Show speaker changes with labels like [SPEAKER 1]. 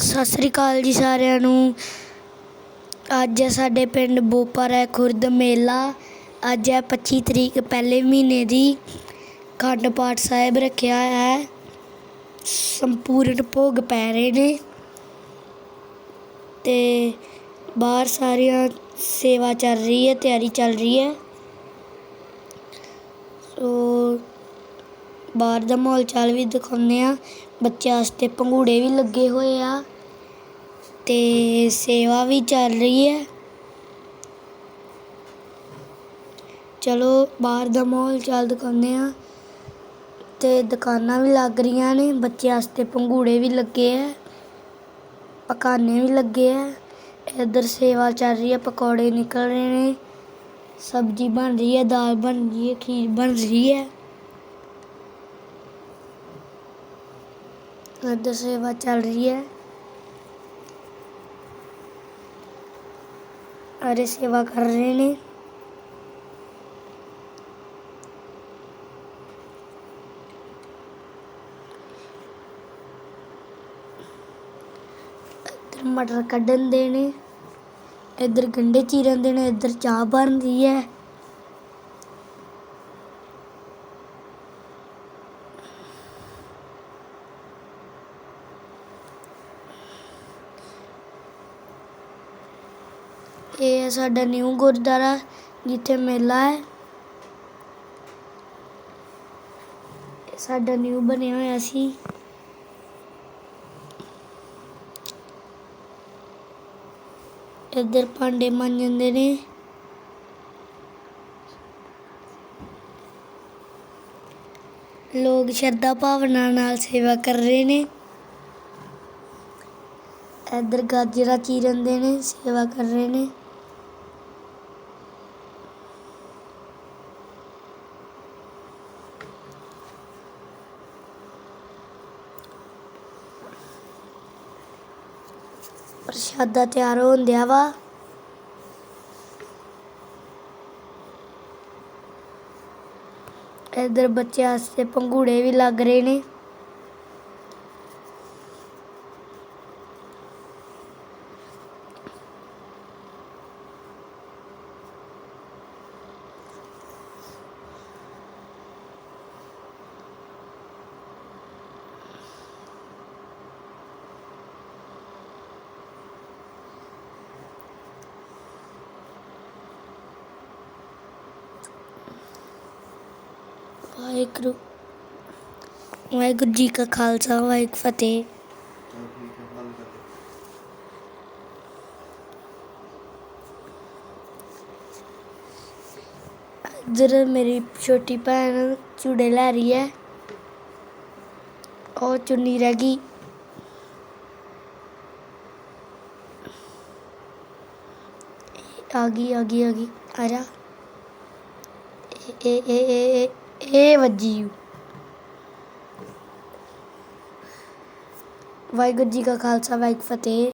[SPEAKER 1] ਸਤਿ ਸ੍ਰੀ ਅਕਾਲ ਜੀ ਸਾਰਿਆਂ ਨੂੰ। ਅੱਜ ਹੈ ਸਾਡੇ ਪਿੰਡ ਬੋਪਰ ਹੈ ਖੁਰਦ ਮੇਲਾ। ਅੱਜ ਹੈ 25 ਤਰੀਕ ਪਹਿਲੇ ਮਹੀਨੇ ਦੀ। ਖੰਡ ਪਾਠ ਸਾਹਿਬ ਰੱਖਿਆ ਹੈ। ਸੰਪੂਰਨ ਭੋਗ ਪੈ ਰਹੇ ਨੇ। ਤੇ ਬਾਹਰ ਸਾਰੀਆਂ ਸੇਵਾ ਚੱਲ ਰਹੀ ਹੈ, ਤਿਆਰੀ ਚੱਲ ਰਹੀ ਹੈ। ਸੋ ਬਾਹਰ ਦਾ ਮਾਹੌਲ ਚਾਲ ਵੀ ਦਿਖਾਉਂਦੇ ਆ ਬੱਚਿਆਂ ਵਾਸਤੇ ਪੰਘੂੜੇ ਵੀ ਲੱਗੇ ਹੋਏ ਆ ਤੇ ਸੇਵਾ ਵੀ ਚੱਲ ਰਹੀ ਹੈ। ਚਲੋ ਬਾਹਰ ਦਾ ਮਾਹੌਲ ਚਾਲ ਦਿਖਾਉਂਦੇ ਆ ਤੇ ਦੁਕਾਨਾਂ ਵੀ ਲੱਗ ਰਹੀਆਂ ਨੇ, ਬੱਚਿਆਂ ਵਾਸਤੇ ਪੰਘੂੜੇ ਵੀ ਲੱਗੇ ਆ ਪਕਾਨੇ ਵੀ ਲੱਗੇ ਆ ਇੱਧਰ ਸੇਵਾ ਚੱਲ ਰਹੀ ਹੈ, ਪਕੌੜੇ ਨਿਕਲ ਰਹੇ ਨੇ, ਸਬਜ਼ੀ ਬਣ ਰਹੀ ਹੈ, ਦਾਲ ਬਣ ਰਹੀ ਹੈ, ਖੀਰ ਬਣ ਰਹੀ ਹੈ। ਇੱਧਰ ਸੇਵਾ ਚੱਲ ਰਹੀ ਹੈ। ਅਰੇ ਸੇਵਾ ਕਰ ਰਹੇ ਨੇ। ਇੱਧਰ ਮਟਰ ਕੱਢਣ ਦੇ ਨੇ, ਇੱਧਰ ਗੰਡੇ ਚੀਰਨ ਦੇ ਨੇ, ਇੱਧਰ ਚਾਹ ਬਣ ਰਹੀ ਹੈ। ਇਹ ਹੈ ਸਾਡਾ ਨਿਊ ਗੁਰਦੁਆਰਾ, ਜਿੱਥੇ ਮੇਲਾ ਹੈ। ਸਾਡਾ ਨਿਊ ਬਣਿਆ ਹੋਇਆ ਸੀ। ਇੱਧਰ ਭਾਂਡੇ ਮਾਂਜਦੇ ਨੇ। ਲੋਕ ਸ਼ਰਧਾ ਭਾਵਨਾ ਨਾਲ ਸੇਵਾ ਕਰ ਰਹੇ ਨੇ। ਇੱਧਰ ਗਾਜਰਾਂ ਚੀਰਨ ਦੇ ਨੇ, ਸੇਵਾ ਕਰ ਰਹੇ ਨੇ। ਪ੍ਰਸ਼ਾਦਾ ਤਿਆਰ ਹੋਣ ਦਿਆ ਵਾ। ਇਧਰ ਬੱਚਿਆਂ ਵਾਸਤੇ ਪੰਘੂੜੇ ਵੀ ਲੱਗ ਰਹੇ ਨੇ। ਵਾਹਿਗੁਰੂ। ਵਾਹਿਗੁਰੂ ਜੀ ਕਾ ਖਾਲਸਾ, ਵਾਹਿਗੁਰੂ ਫਤਿਹ। ਇੱਧਰ ਮੇਰੀ ਛੋਟੀ ਭੈਣ ਚੂੜੇ ਲੈ ਰਹੀ ਹੈ। ਉਹ ਚੁੰਨੀ ਰਹਿ ਗਈ। ਆ ਗਈ ਆ ਗਈ ਆ ਗਈ। ਆ ਜਾ। ਇਹ ਇਹ ਇਹ ਇਹ। ਇਹ ਵੱਜੀ ਵਾਹਿਗੁਰੂ ਜੀ ਕਾ ਖਾਲਸਾ ਵਾਹਿਗੁਰੂ ਫਤਿਹ।